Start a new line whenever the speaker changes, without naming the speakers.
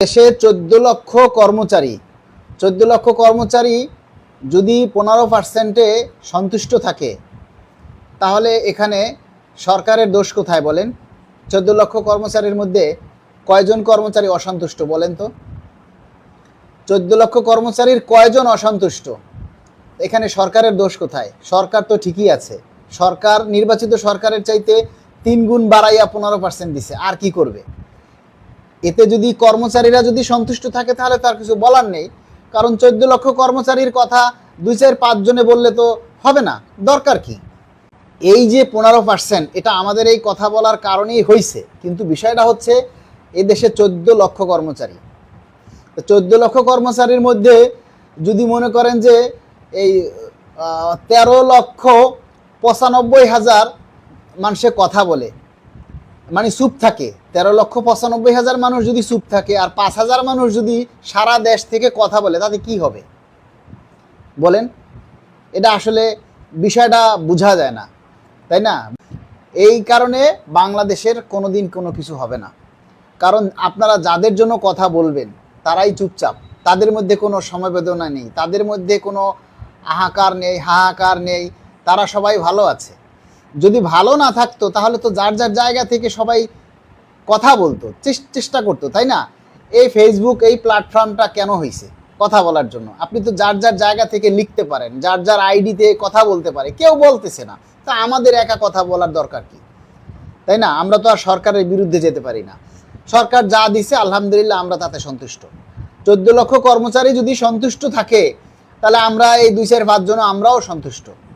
দেশে চোদ্দ লক্ষ কর্মচারী। চোদ্দ লক্ষ কর্মচারী যদি পনেরো পার্সেন্টে সন্তুষ্ট থাকে, তাহলে এখানে সরকারের দোষ কোথায় বলেন? চোদ্দ লক্ষ কর্মচারীর মধ্যে কয়জন কর্মচারী অসন্তুষ্ট বলেন তো? চোদ্দ লক্ষ কর্মচারীর কয়জন অসন্তুষ্ট? এখানে সরকারের দোষ কোথায়? সরকার তো ঠিকই আছে। সরকার, নির্বাচিত সরকারের চাইতে তিন গুণ বাড়াইয়া পনেরো পার্সেন্ট দিছে। আর কি করবে? এতে যদি কর্মচারীরা যদি সন্তুষ্ট থাকে, তাহলে তার কিছু বলার নেই। কারণ চোদ্দ লক্ষ কর্মচারীর কথা দুই চার পাঁচ জনে বললে তো হবে না। দরকার কি? এই যে পনেরো পার্সেন্ট, এটা আমাদের এই কথা বলার কারণেই হয়েছে কিন্তু বিষয়টা হচ্ছে এই দেশে চোদ্দ লক্ষ কর্মচারী। চোদ্দ লক্ষ কর্মচারীর মধ্যে যদি মনে করেন যে এই তেরো লক্ষ পঁচানব্বই হাজার মানুষে কথা বলে মানে চুপ থাকে। তেরো লক্ষ পঁচানব্বই হাজার মানুষ যদি চুপ থাকে আর পাঁচ হাজার মানুষ যদি সারা দেশ থেকে কথা বলে, তাতে কি হবে? বলেন। এটা আসলে বিষয়টা বোঝা যায় না, তাই না? এই কারণে বাংলাদেশের কোনো দিন কোনো কিছু হবে না। কারণ আপনারা যাদের জন্য কথা বলবেন, তারাই চুপচাপ। তাদের মধ্যে কোনো সমবেদনা নেই, তাদের মধ্যে কোনো হাহাকার নেই হাহাকার নেই, তারা সবাই ভালো আছে। যদি ভালো না থাকতো, তাহলে তো যার যার জায়গা থেকে সবাই কথা বলতো চেষ্টা করতো, তাই না? এই ফেসবুক এই প্ল্যাটফর্মটা কেন হয়েছে কথা বলার জন্য। আপনি তো যার যার জায়গা থেকে লিখতে পারেন, যার যার আইডিতে কথা বলতে পারে, কেউ বলতেছে না। তা আমাদের একা কথা বলার দরকার কি? তাই না? আমরা তো আর সরকারের বিরুদ্ধে যেতে পারি না। সরকার যা দিছে, আলহামদুলিল্লাহ আমরা তাতে সন্তুষ্ট। চোদ্দ লক্ষ কর্মচারী যদি সন্তুষ্ট থাকে, তাহলে আমরা এই দুই চার পাঁচ জন আমরাও সন্তুষ্ট।